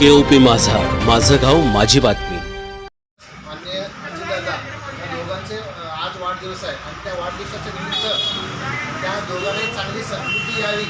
केओपी माझा. माझं गाव माझी बातमी. मान्य अजितदादा या दोघांचे अ, आज वाढदिवस आहे. आणि त्या वाढदिवसाच्या निमित्त त्या दोघांनी चांगली समृद्धी यावी.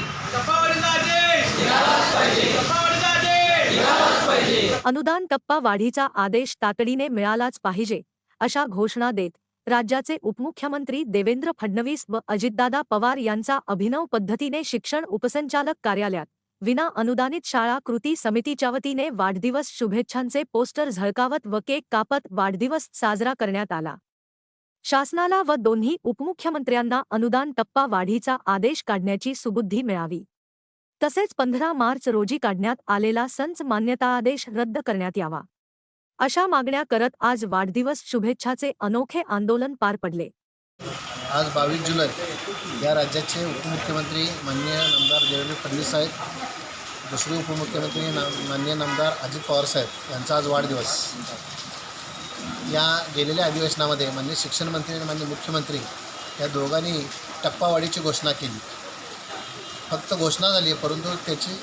अनुदान टप्पा वाढीचा आदेश तातडीने मिळालाच पाहिजे अशा घोषणा देत राज्याचे उपमुख्यमंत्री देवेंद्र फडणवीस व अजितदादा पवार यांचा अभिनव पद्धतीने शिक्षण उपसंचालक कार्यालयात विना अनुदानित शाळा कृती समितीच्या वतीने वाढदिवस शुभेच्छांचे पोस्टर झळकावत व केक कापत वाढदिवस साजरा करण्यात आला. शासनाला व दोन्ही उपमुख्यमंत्र्यांना अनुदान टप्पा वाढीचा आदेश काढण्याची सुबुद्धी मिळावी. तसेच पंधरा मार्च रोजी काढण्यात आलेला संच मान्यता आदेश रद्द करण्यात यावा. अशा मागण्या करत आज वाढदिवस शुभेच्छाचे अनोखे आंदोलन पार पडले. आज बावीस जुलै या राज्याचे उपमुख्यमंत्री माननीय आमदार देवेंद्र फडणवीस साहेब दुसरे उपमुख्यमंत्री ना माननीय नामदार अजित पवार साहेब यांचा आज वाढदिवस. या गेलेल्या अधिवेशनामध्ये माननीय शिक्षण मंत्री आणि माननीय मुख्यमंत्री या दोघांनी टप्पावाढीची घोषणा केली. फक्त घोषणा झाली आहे परंतु त्याची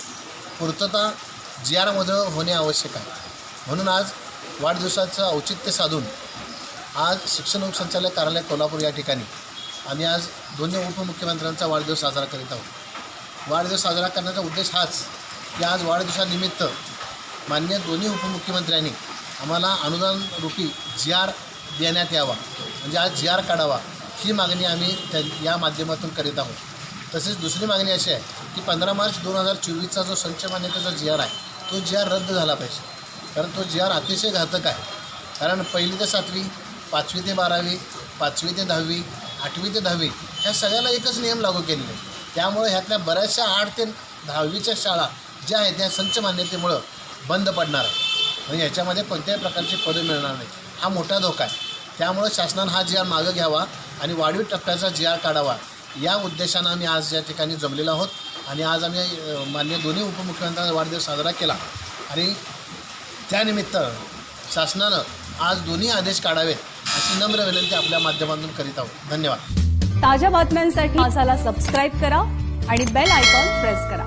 पूर्तता जी आरमधून होणे आवश्यक आहे. म्हणून आज वाढदिवसाचं औचित्य साधून आज शिक्षण उपसंचालक कार्यालय कोल्हापूर या ठिकाणी आम्ही आज दोन्ही उपमुख्यमंत्र्यांचा वाढदिवस साजरा करीत आहोत. वाढदिवस साजरा करण्याचा उद्देश हाच या आज वाढदिवसानिमित्त मान्य दोन्ही उपमुख्यमंत्र्यांनी आम्हाला अनुदान रूपी जी आर देण्यात यावा म्हणजे आज जी आर काढावा ही मागणी आम्ही त्या या माध्यमातून करीत आहोत. तसेच दुसरी मागणी अशी आहे की पंधरा मार्च दोन हजार चोवीसचा जो संच मान्यतेचा जी आर आहे तो जी आर रद्द झाला पाहिजे. कारण तो जी आर अतिशय घातक आहे. कारण पहिली ते सातवी पाचवी ते बारावी पाचवी ते दहावी आठवी ते दहावी ह्या सगळ्याला एकच नियम लागू केलेले त्यामुळे ह्यातल्या बऱ्याचशा आठ ते दहावीच्या शाळा ज्या आहेत त्या संच मान्यतेमुळं बंद पडणार आहे म्हणजे याच्यामध्ये कोणत्याही प्रकारची पदं मिळणार नाही हा मोठा धोका आहे. त्यामुळं शासनानं हा जी आर मागं घ्यावा आणि वाढीव टप्प्याचा जी आर काढावा. या उद्देशानं आम्ही आज या ठिकाणी जमलेलो आहोत आणि आज आम्ही मान्य दोन्ही उपमुख्यमंत्र्यांचा वाढदिवस साजरा केला. आणि त्यानिमित्त शासनानं आज दोन्ही आदेश काढावेत अशी नम्र विनंती आपल्या माध्यमातून करीत आहोत. धन्यवाद. ताज्या बातम्यांसाठी सबस्क्राईब करा आणि बेल आयकॉन प्रेस करा.